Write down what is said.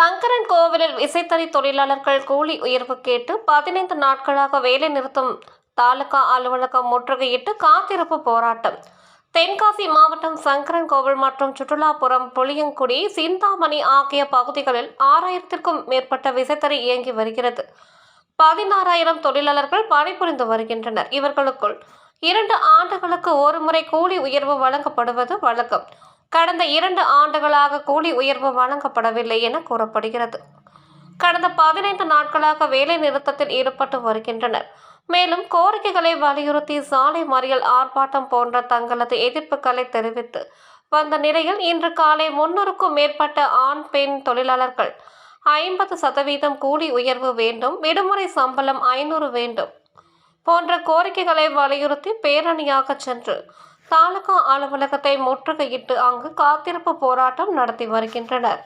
விசைத்தறி தொழிலாளர்கள் கூலி உயர்வு கேட்டு பதினைந்து நாட்களாக வேலை நிறுத்தம் தாலுகா அலுவலகம் முற்றுகையிட்டு காத்திருப்பு போராட்டம். தென்காசி மாவட்டம் சங்கரன் கோவில் மற்றும் சுற்றுலாப்புறம் புளியங்குடி சிந்தாமணி ஆகிய பகுதிகளில் ஆறாயிரத்திற்கும் மேற்பட்ட விசைத்தறி இயங்கி வருகிறது. பதினாறாயிரம் தொழிலாளர்கள் பணிபுரிந்து வருகின்றனர். இவர்களுக்குள் இரண்டு ஆண்டுகளுக்கு ஒரு முறை கூலி உயர்வு வழங்கப்படுவது வழக்கம். கடந்த இரண்டு ஆண்டுகளாக கூலி உயர்வு வழங்கப்படவில்லை என கூறப்படுகிறது. கடந்த பதினைந்து நாட்களாக வேலை நிறுத்தத்தில் ஈடுபட்டு வருகின்றனர். மேலும் கோரிக்கைகளை வலியுறுத்தி சாலை மறியல் ஆர்ப்பாட்டம் போன்ற தங்களது எதிர்ப்புகளை தெரிவித்து வந்த நிலையில் இன்று காலை முன்னூறுக்கும் மேற்பட்ட ஆண் பெண் தொழிலாளர்கள் ஐம்பது சதவீதம் கூலி உயர்வு வேண்டும் விடுமுறை சம்பளம் ஐநூறு வேண்டும் போன்ற கோரிக்கைகளை வலியுறுத்தி பேரணியாக சென்று தாலுகா அலுவலகத்தை முற்றுகையிட்டு அங்கு காத்திருப்பு போராட்டம் நடத்தி வருகின்றனர்.